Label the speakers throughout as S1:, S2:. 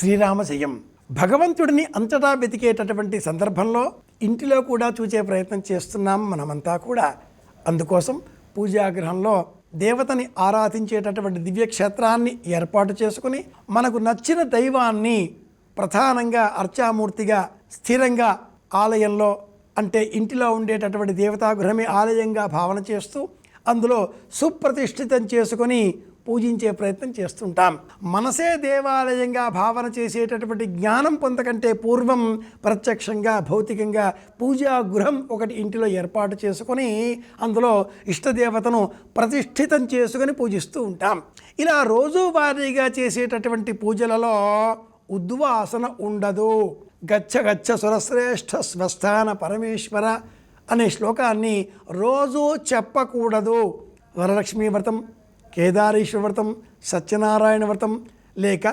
S1: శ్రీరామ జయం. భగవంతుడిని అంతటా వెతికేటటువంటి సందర్భంలో ఇంటిలో కూడా చూచే ప్రయత్నం చేస్తున్నాం మనమంతా కూడా. అందుకోసం పూజాగ్రహంలో దేవతని ఆరాధించేటటువంటి దివ్యక్షేత్రాన్ని ఏర్పాటు చేసుకుని మనకు నచ్చిన దైవాన్ని ప్రధానంగా అర్చామూర్తిగా స్థిరంగా ఆలయంలో అంటే ఇంటిలో ఉండేటటువంటి దేవతాగృహమే ఆలయంగా భావన చేస్తూ అందులో సుప్రతిష్ఠితం చేసుకొని పూజించే ప్రయత్నం చేస్తుంటాం. మనసే దేవాలయంగా భావన చేసేటటువంటి జ్ఞానం పొందకంటే పూర్వం ప్రత్యక్షంగా భౌతికంగా పూజా గృహం ఒకటి ఇంటిలో ఏర్పాటు చేసుకొని అందులో ఇష్టదేవతను ప్రతిష్ఠితం చేసుకొని పూజిస్తూ ఉంటాం. ఇలా రోజువారీగా చేసేటటువంటి పూజలలో ఉద్వాసన ఉండదు. గచ్చ గచ్చ సురశ్రేష్ఠ స్వస్థాన పరమేశ్వర అనే శ్లోకాన్ని రోజూ చెప్పకూడదు. వరలక్ష్మీ వ్రతం కేదారేశ్వర వ్రతం సత్యనారాయణ వ్రతం లేక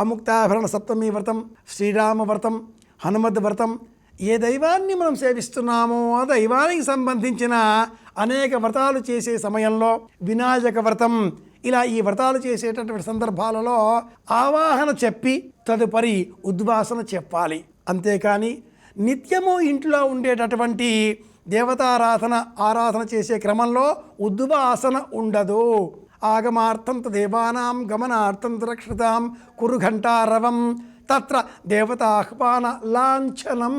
S1: అముక్తాభరణ సప్తమి వ్రతం శ్రీరామ వ్రతం హనుమద్ వ్రతం ఏ దైవాన్ని మనం సేవిస్తున్నామో ఆ దైవానికి సంబంధించిన అనేక వ్రతాలు చేసే సమయంలో వినాయక వ్రతం ఇలా ఈ వ్రతాలు చేసేటటువంటి సందర్భాలలో ఆవాహన చెప్పి తదుపరి ఉద్వాసన చెప్పాలి. అంతేకాని నిత్యము ఇంట్లో ఉండేటటువంటి దేవతారాధన ఆరాధన చేసే క్రమంలో ఉద్వాసన ఉండదు. ఆగమార్థం దేవానాం గమనార్థం రక్షతాం కురు ఘంటారవం తత్ర దేవతాహ్వాన లాంఛనం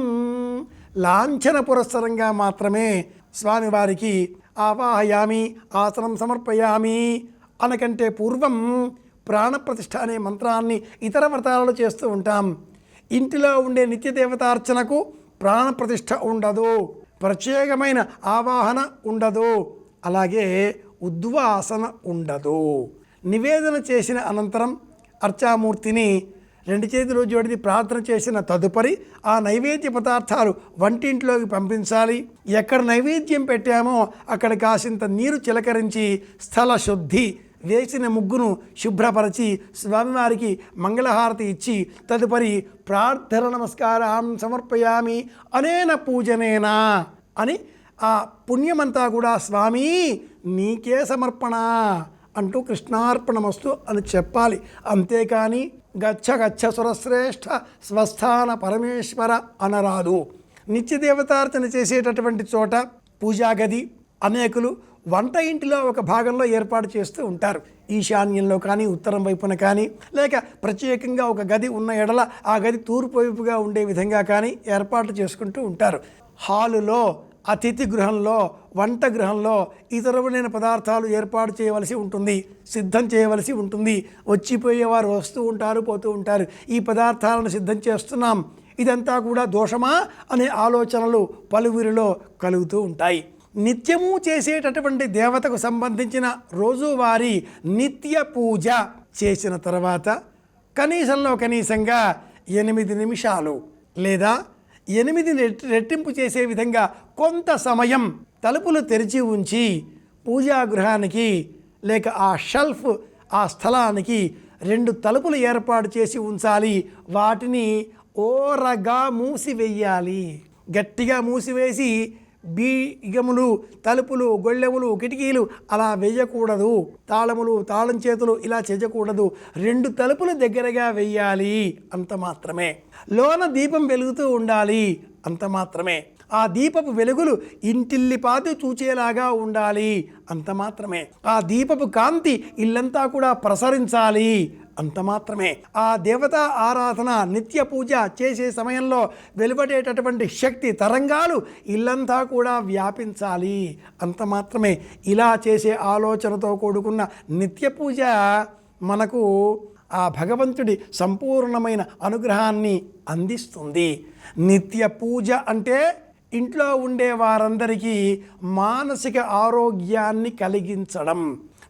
S1: లాంఛన పురస్సరంగా మాత్రమే స్వామివారికి ఆవాహయామి ఆసనం సమర్పయామి అనకంటే పూర్వం ప్రాణప్రతిష్ఠ అనే మంత్రాన్ని ఇతర వ్రతాలలో చేస్తూ ఉంటాం। ఇంటిలో ఉండే నిత్య దేవతార్చనకు ప్రాణప్రతిష్ఠ ఉండదు। ప్రత్యేకమైన ఆవాహన ఉండదు। అలాగే ఉద్వాసన ఉండదు. నివేదన చేసిన అనంతరం అర్చామూర్తిని రెండు చేతులు జోడిది ప్రార్థన చేసిన తదుపరి ఆ నైవేద్య పదార్థాలు వంటింట్లోకి పంపించాలి. ఎక్కడ నైవేద్యం పెట్టామో అక్కడ కాసింత నీరు చిలకరించి స్థల శుద్ధి వేసిన ముగ్గును శుభ్రపరచి స్వామివారికి మంగళహారతి ఇచ్చి తదుపరి ప్రార్థన నమస్కారం సమర్పయామి అనేన పూజనేనా అని ఆ పుణ్యమంతా కూడా స్వామి నీకే సమర్పణ అంటూ కృష్ణార్పణమస్తు అని చెప్పాలి. అంతేకాని గచ్చ గచ్చ సురశ్రేష్ఠ స్వస్థాన పరమేశ్వర అనరాదు. నిత్య దేవతార్చన చేసేటటువంటి చోట పూజా గది అనేకులు వంట ఇంటిలో ఒక భాగంలో ఏర్పాటు చేస్తూ ఉంటారు. ఈశాన్యంలో కానీ ఉత్తరం వైపున కానీ లేక ప్రత్యేకంగా ఒక గది ఉన్న ఎడల ఆ గది తూర్పు వైపుగా ఉండే విధంగా కానీ ఏర్పాటు చేసుకుంటూ ఉంటారు. హాలులో అతిథి గృహంలో వంట గృహంలో ఇతరమైన పదార్థాలు ఏర్పాటు చేయవలసి ఉంటుంది సిద్ధం చేయవలసి ఉంటుంది. వచ్చిపోయేవారు వస్తూ ఉంటారు పోతూ ఉంటారు. ఈ పదార్థాలను సిద్ధం చేస్తున్నాం. ఇదంతా కూడా దోషమా అనే ఆలోచనలు పలువురిలో కలుగుతూ ఉంటాయి. నిత్యము చేసేటటువంటి దేవతకు సంబంధించిన రోజువారీ నిత్య పూజ చేసిన తర్వాత కనీసంలో కనీసంగా ఎనిమిది నిమిషాలు లేదా ఎనిమిది రెట్- రెట్టింపు చేసే విధంగా కొంత సమయం తలుపులు తెరిచి ఉంచి పూజా గృహానికి లేక ఆ షెల్ఫ్ ఆ స్థలానికి రెండు తలుపులు ఏర్పాటు చేసి ఉంచాలి. వాటిని ఓరగా మూసివేయాలి. గట్టిగా మూసివేసి బీగములు తలుపులు గొళ్ళెములు కిటికీలు అలా వేయకూడదు. తాళములు తాళం చేతులు ఇలా చేయకూడదు. రెండు తలుపులు దగ్గరగా వెయ్యాలి అంత మాత్రమే. లోన దీపం వెలుగుతూ ఉండాలి అంత మాత్రమే. ఆ దీపపు వెలుగులు ఇంటిల్లిపాతి చూచేలాగా ఉండాలి అంత మాత్రమే. ఆ దీపపు కాంతి ఇల్లంతా కూడా ప్రసరించాలి అంత మాత్రమే ఆ దేవతా ఆరాధన నిత్య పూజ చేసే సమయంలో వెలువడేటటువంటి శక్తి తరంగాలు ఇల్లంతా కూడా వ్యాపించాలి. అంత మాత్రమే ఇలా చేసే ఆలోచనతో కూడుకున్న నిత్య పూజ మనకు ఆ భగవంతుడి సంపూర్ణమైన అనుగ్రహాన్ని అందిస్తుంది. నిత్య పూజ అంటే ఇంట్లో ఉండే వారందరికీ మానసిక ఆరోగ్యాన్ని కలిగించడం.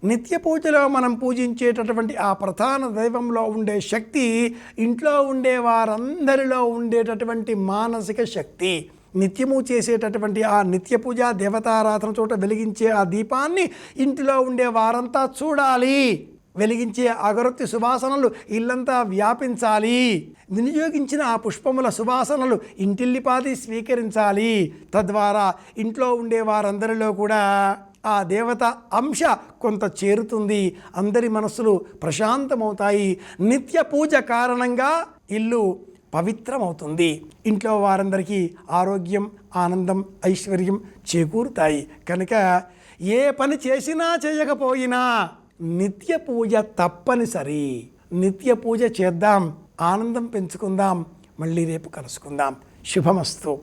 S1: నిత్య పూజలో మనం పూజించేటటువంటి ఆ ప్రధాన దైవంలో ఉండే శక్తి ఇంట్లో ఉండే వారందరిలో ఉండేటటువంటి మానసిక శక్తి. నిత్యము చేసేటటువంటి ఆ నిత్య పూజ దేవతారాధన చోట వెలిగించే ఆ దీపాన్ని ఇంటిలో ఉండే వారంతా చూడాలి. వెలిగించే అగరొత్తి సువాసనలు ఇల్లంతా వ్యాపించాలి. వినియోగించిన ఆ పుష్పముల సువాసనలు ఇంటిల్లిపాది స్వీకరించాలి. తద్వారా ఇంట్లో ఉండే వారందరిలో కూడా ఆ దేవత అంశ కొంత చేరుతుంది. అందరి మనస్సులు ప్రశాంతమవుతాయి. నిత్య పూజ కారణంగా ఇల్లు పవిత్రమవుతుంది. ఇంట్లో వారందరికీ ఆరోగ్యం ఆనందం ఐశ్వర్యం చేకూరుతాయి. కనుక ఏ పని చేసినా చేయకపోయినా నిత్య పూజ తప్పనిసరి. నిత్య పూజ చేద్దాం ఆనందం పెంచుకుందాం మళ్ళీ రేపు కలుసుకుందాం. శుభమస్తు.